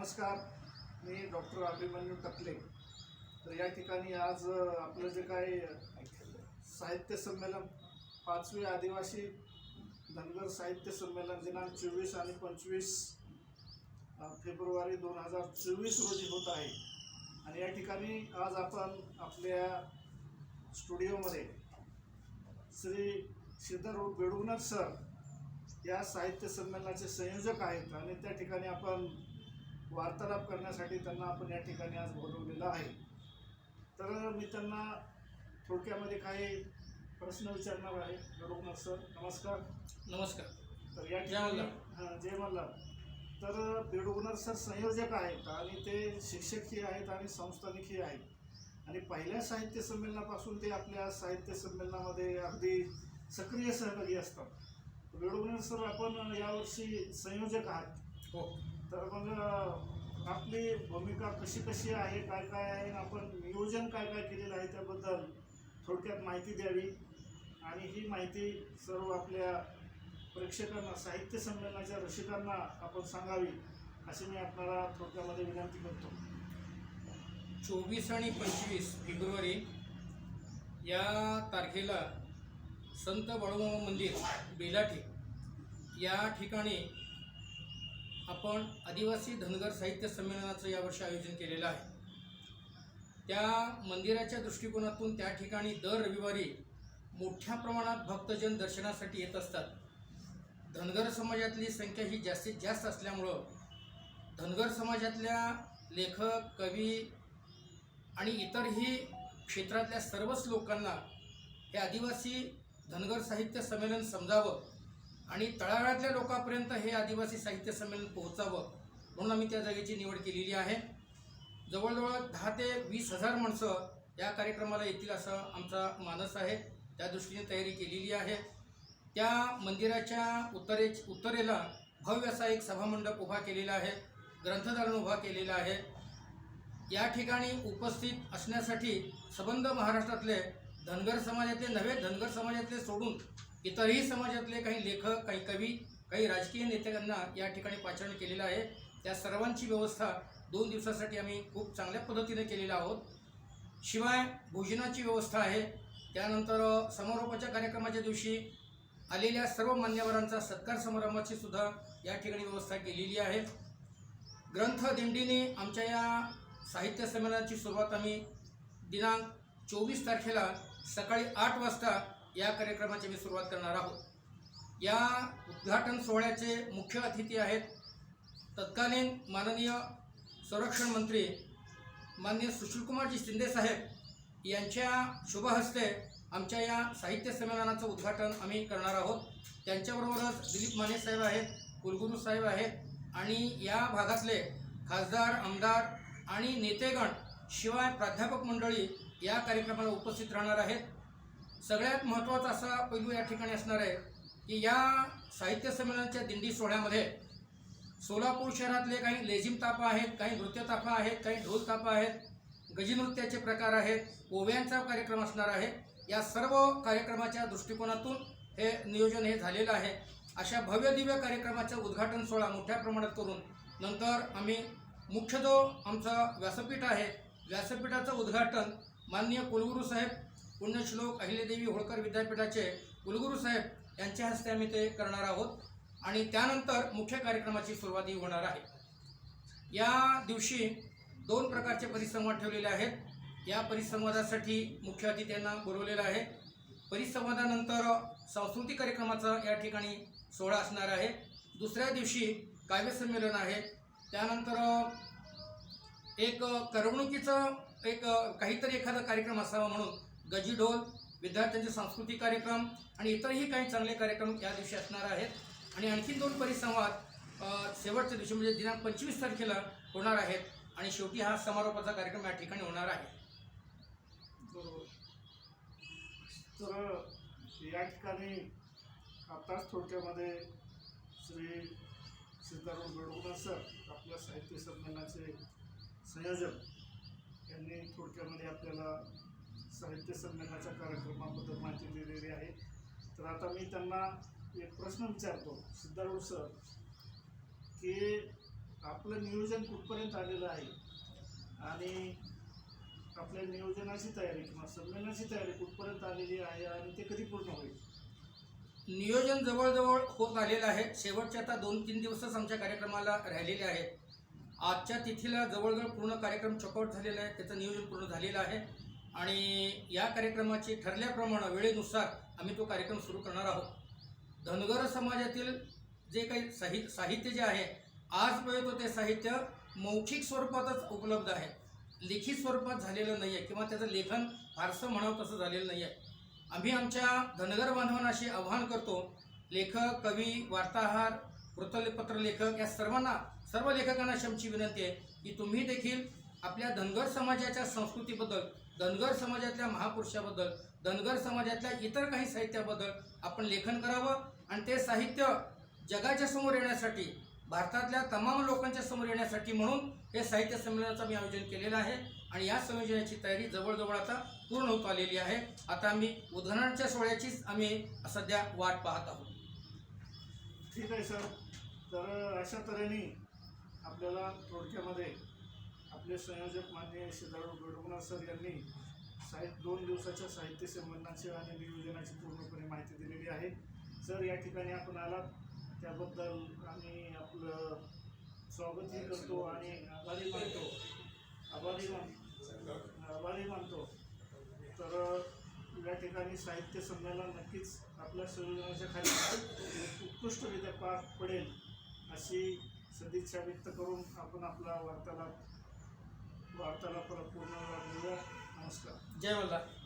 नमस्कार मी डॉक्टर अभिमन्यू टकले. तर या ठिकाणी आज आपलं जे काही साहित्य संमेलन पाचवे आदिवासी धनगर साहित्य संमेलन दिनांक चोवीस आणि पंचवीस फेब्रुवारी दोन हजार चोवीस रोजी होत आहे. आणि या ठिकाणी आज आपण आपल्या स्टुडिओमध्ये श्री सिद्धर बेडुगनर सर या साहित्य संमेलनाचे संयोजक आहेत. आणि त्या ठिकाणी आपण वार्तालाप करण्यासाठी त्यांना आपण या ठिकाणी आज बोलवलेलं आहे. तर मी त्यांना थोडक्यामध्ये काही प्रश्न विचारणार आहे. बेडुगनर सर नमस्कार. नमस्कार. तर या ठिकाणी. हां जय मल्हार. तर बेडुगनर सर संयोजक आहेत आणि ते शिक्षकही आहेत आणि संस्थानिकही आहेत. आणि पहिल्या साहित्य संमेलनापासून ते आपल्या साहित्य संमेलनामध्ये अगदी सक्रिय सहभागी असतात. बेडुगनर सर आपण यावर्षी संयोजक आहात. हो. तर मग आपली भूमिका कशी कशी आहे काय काय आहे आणि आपण नियोजन काय काय केलेलं आहे त्याबद्दल थोडक्यात माहिती द्यावी. आणि ही माहिती सर्व आपल्या प्रेक्षकांना साहित्य संमेलनाच्या रसिकांना आपण सांगावी अशी मी आपल्याला थोडक्यामध्ये विनंती करतो. चोवीस आणि पंचवीस फेब्रुवारी या तारखेला संत बाळूमामा मंदिर बेलाठी या ठिकाणी आपण आदिवासी धनगर साहित्य संमेलनाचं यावर्षी आयोजन केलेलं आहे. त्या मंदिराच्या दृष्टिकोनातून त्या ठिकाणी दर रविवारी मोठ्या प्रमाणात भक्तजन दर्शनासाठी येत असतात. धनगर समाजातली संख्या ही जास्तीत जास्त असल्यामुळं धनगर समाजातल्या लेखक कवी आणि इतरही क्षेत्रातल्या सर्वच लोकांना हे आदिवासी धनगर साहित्य संमेलन समजावं आणि तळागाळातल्या लोकांपर्यंत हे आदिवासी साहित्य संमेलन पोहोचावं म्हणून आम्ही त्या जागेची निवड केलेली आहे. जवळजवळ दहा ते वीस हजार माणसं या कार्यक्रमाला येतील असं आमचा मानस आहे. त्या दृष्टीने तयारी केलेली आहे. त्या मंदिराच्या उत्तरे उत्तरेला भव्य असा एक सभामंडप उभा केलेला आहे. ग्रंथदालन उभा केलेला आहे. या ठिकाणी उपस्थित असण्यासाठी सबंध महाराष्ट्रातले धनगर समाजातले नव्हे धनगर समाजातले सोडून इतरही समाजातले काही लेखक काही कवी काही राजकीय नेत्यांना या ठिकाणी पाचारण केलेलं आहे. त्या सर्वांची व्यवस्था दोन दिवसासाठी आम्ही खूप चांगल्या पद्धतीने केलेलं आहोत. शिवाय भोजनाची व्यवस्था आहे. त्यानंतर समारोपाच्या कार्यक्रमाच्या दिवशी आलेल्या सर्व मान्यवरांचा सत्कार समारंभाची सुद्धा या ठिकाणी व्यवस्था केलेली आहे. ग्रंथ दिंडीने आमच्या या साहित्य संमेलनाची सुरुवात आम्ही दिनांक चोवीस तारखेला सकाळी आठ वाजता या कार्यक्रमाची मी सुरुवात करणार आहोत. या उद्घाटन सोहळ्याचे मुख्य अतिथी आहेत तत्कालीन माननीय संरक्षण मंत्री माननीय सुशीलकुमारजी शिंदेसाहेब यांच्या शुभहस्ते आमच्या या साहित्य संमेलनाचं उद्घाटन आम्ही करणार आहोत. त्यांच्याबरोबरच दिलीप माने साहेब आहेत कुलगुरू साहेब आहेत आणि या भागातले खासदार आमदार आणि नेतेगण शिवाय प्राध्यापक मंडळी या कार्यक्रमाला उपस्थित राहणार आहेत. सगळ्यात महत्त्वाचा असा पैलू या ठिकाणी असणार आहे की या साहित्य संमेलनाच्या दिंडी सोहळ्यामध्ये सोलापूर शहरातले काही लेझिम ताफा आहेत काही नृत्य ताफा आहेत काही ढोल ताफा आहेत गजीनृत्याचे प्रकार आहेत ओव्यांचा कार्यक्रम असणार आहे. या सर्व कार्यक्रमाच्या दृष्टिकोनातून हे नियोजन हे झालेलं आहे. अशा भव्य दिव्य कार्यक्रमाचं उद्घाटन सोहळा मोठ्या प्रमाणात करून नंतर आम्ही मुख्य जो आमचा व्यासपीठ आहे. व्यासपीठाचं उद्घाटन माननीय कुलगुरू साहेब पुण्यश्लोक अहिल्यादेवी होळकर विद्यापीठाचे कुलगुरू साहेब यांच्या हस्ते आम्ही ते करणार आहोत. आणि त्यानंतर मुख्य कार्यक्रमाची सुरुवाती होणार आहे. या दिवशी दोन प्रकारचे परिसंवाद ठेवलेले आहेत. या परिसंवादासाठी मुख्य अतिथ्यांना बोलवलेलं आहे. परिसंवादानंतर सांस्कृतिक कार्यक्रमाचा या ठिकाणी सोहळा असणार आहे. दुसऱ्या दिवशी काव्यसंमेलन आहे. त्यानंतर एक करमणुकीचं एक काहीतरी एखादा कार्यक्रम असावा म्हणून गजीढोल विद्यार्थ्यांचे सांस्कृतिक कार्यक्रम आणि इतरही काही चांगले कार्यक्रम या दिवशी असणार आहेत. आणि आणखी दोन परिसंवाद शेवटच्या दिवशी म्हणजे दिनांक पंचवीस तारखेला होणार आहेत आणि शेवटी हा समारोपाचा कार्यक्रम या ठिकाणी होणार आहे. तर या ठिकाणी आताच थोडक्यामध्ये श्री सिद्धारूढ बेडगुणा सर आपल्या साहित्य संमेलनाचे संयोजक यांनी थोडक्यामध्ये आपल्याला साहित्य संमेलनाच्या कार्यक्रमाबद्दल माहिती दिलेली आहे. तर आता मी त्यांना एक प्रश्न विचारतो. सिद्धारूढ सर की आपलं नियोजन कुठपर्यंत आलेलं आहे? आणि आपल्या नियोजनाची तयारी किंवा संमेलनाची तयारी कुठपर्यंत आलेली आहे आणि ते कधी पूर्ण होईल? नियोजन जवळजवळ होत आलेलं आहे. शेवटचे आता दोन तीन दिवसच आमच्या कार्यक्रमाला राहिलेले आहेत. आजच्या तिथीला जवळजवळ पूर्ण कार्यक्रम चकआउट झालेला आहे. त्याचं नियोजन पूर्ण झालेलं आहे. आणि या कार्यक्रमाची ठरल्याप्रमाणे वेळेनुसार आम्ही तो कार्यक्रम सुरू करणार आहोत. धनगर समाजातील जे काही साहि साहित्य जे आहे आजपर्यंत ते साहित्य मौखिक स्वरूपातच उपलब्ध आहे. लिखित स्वरूपात झालेलं नाही आहे किंवा त्याचं लेखन फारसं म्हणावं तसं झालेलं नाही आहे. आम्ही आमच्या धनगर बांधवांना आव्हान आवाहन करतो लेखक कवी वार्ताहर वृत्तपत्र लेखक या सर्वांना सर्व लेखकांना आमची विनंती आहे की तुम्ही देखील आपल्या धनगर समाजाच्या संस्कृतीबद्दल धनगर समाजातल्या महापुरुषाबद्दल धनगर समाजातल्या इतर काही साहित्याबद्दल आपण लेखन करावं आणि ते साहित्य जगाच्या समोर येण्यासाठी भारतातल्या तमाम लोकांच्या समोर येण्यासाठी म्हणून हे साहित्य संमेलनाचं मी आयोजन केलेलं आहे. आणि या संयोजनाची तयारी जवळजवळ आता पूर्ण होत आलेली आहे. आता आम्ही उदाहरणाच्या सोहळ्याचीच आम्ही सध्या वाट पाहत आहोत. ठीक आहे सर. तर अशा तऱ्हेने आपल्याला थोडक्यामध्ये आपले संयोजक मान्य सिद्धार्थ बेडगुणार सर यांनी साहित्य दोन दिवसाच्या साहित्य संमेलनाची आणि नियोजनाची पूर्णपणे माहिती दिलेली आहे. सर या ठिकाणी आपण आलात. त्याबद्दल आम्ही आपलं स्वागतही करतो आणि आभारी मानतो. आभारी मान आभारी मानतो. तर या ठिकाणी साहित्य संमेलन नक्कीच आपल्या संयोजनाच्या खाली उत्कृष्टरित्या पार पडेल अशी सदिच्छा व्यक्त करून आपण आपला वार्तालाप भारताला परत पूर्ण मिळूया नमस्कार. जय मल्हार